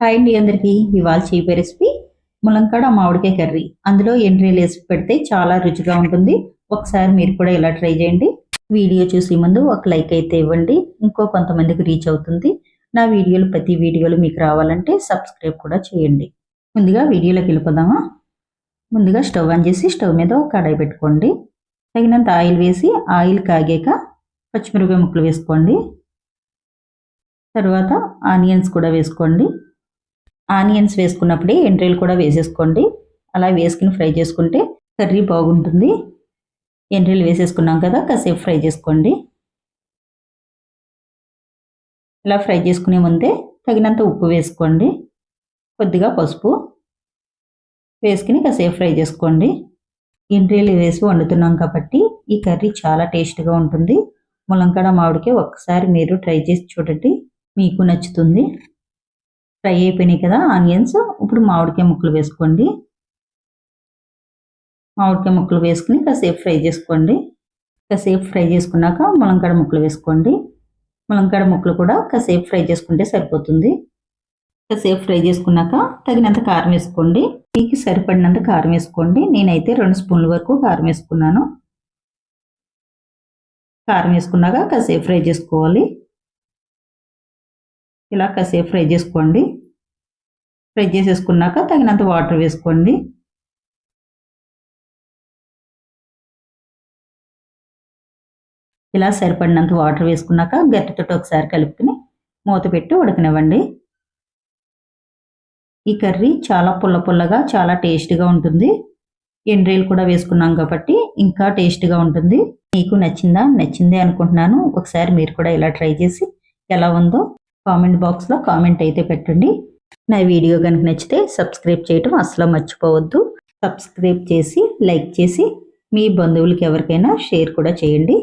Hi అండి అందరికీ. ఇవాళ చీపే రెసిపీ ములంకాడ మామిడికాయ కర్రీ. అందులో ఎండ్రీలు వేసి పెడితే చాలా రుచిగా ఉంటుంది. ఒకసారి మీరు కూడా ఇలా ట్రై చేయండి. వీడియో చూసే ముందు ఒక లైక్ అయితే ఇవ్వండి. ఇంకో కొంతమందికి రీచ్ అవుతుంది. నా వీడియోలు ప్రతి వీడియోలు మీకు రావాలంటే సబ్స్క్రైబ్ కూడా చేయండి. ముందుగా వీడియోలోకి వెళ్ళిపోదామా? ముందుగా స్టవ్ ఆన్ చేసి స్టవ్ మీద ఒక కడాయి పెట్టుకోండి. తగినంత ఆయిల్ వేసి ఆయిల్ కాగాక పచ్చిమిరపకాయ ముక్కలు వేసుకోండి. తర్వాత ఆనియన్స్ కూడా వేసుకోండి. ఆనియన్స్ వేసుకున్నప్పుడే ఎండ్రీలు కూడా వేసేసుకోండి. అలా వేసుకుని ఫ్రై చేసుకుంటే కర్రీ బాగుంటుంది. ఎండ్రీలు వేసేసుకున్నాం కదా కాసేపు ఫ్రై చేసుకోండి. ఇలా ఫ్రై చేసుకునే ముందే తగినంత ఉప్పు వేసుకోండి. కొద్దిగా పసుపు వేసుకుని కాసేపు ఫ్రై చేసుకోండి. ఎండ్రీలు వేసి వండుతున్నాం కాబట్టి ఈ కర్రీ చాలా టేస్ట్గా ఉంటుంది. ములంకాడ మామిడికి ఒక్కసారి మీరు ట్రై చేసి చూడండి. మీకు నచ్చుతుంది. ఫ్రై అయిపోయినాయి కదా ఆనియన్స్. ఇప్పుడు మామిడికాయ ముక్కలు వేసుకోండి. మామిడికాయ ముక్కలు వేసుకుని కాసేపు ఫ్రై చేసుకోండి. కాసేపు ఫ్రై చేసుకున్నాక ములంకాడ ముక్కలు వేసుకోండి. ములంకాడ ముక్కలు కూడా కాసేపు ఫ్రై చేసుకుంటే సరిపోతుంది. కాసేపు ఫ్రై చేసుకున్నాక తగినంత కారం వేసుకోండి. మీకు సరిపడినంత కారం వేసుకోండి. నేనైతే రెండు స్పూన్ల వరకు కారం వేసుకున్నాను. కారం వేసుకున్నాక కాసేపు ఫ్రై చేసుకోవాలి. ఇలా కాసేపు ఫ్రై చేసుకోండి. ఫ్రై చేసేసుకున్నాక తగినంత వాటర్ వేసుకోండి. ఇలా సరిపడినంత వాటర్ వేసుకున్నాక గట్టితో ఒకసారి కలుపుకుని మూత పెట్టి ఉడకనివ్వండి. ఈ కర్రీ చాలా పుల్ల పుల్లగా చాలా టేస్ట్గా ఉంటుంది. ఎండ్రీలు కూడా వేసుకున్నాం కాబట్టి ఇంకా టేస్ట్గా ఉంటుంది. మీకు నచ్చిందా? నచ్చిందే అనుకుంటున్నాను. ఒకసారి మీరు కూడా ఇలా ట్రై చేసి ఎలా ఉందో కామెంట్ బాక్స్లో కామెంట్ అయితే పెట్టండి. నా వీడియో కనుక నచ్చితే సబ్స్క్రైబ్ చేయటం అసలు మర్చిపోవద్దు. సబ్స్క్రైబ్ చేసి లైక్ చేసి మీ బంధువులకి ఎవరికైనా షేర్ కూడా చేయండి.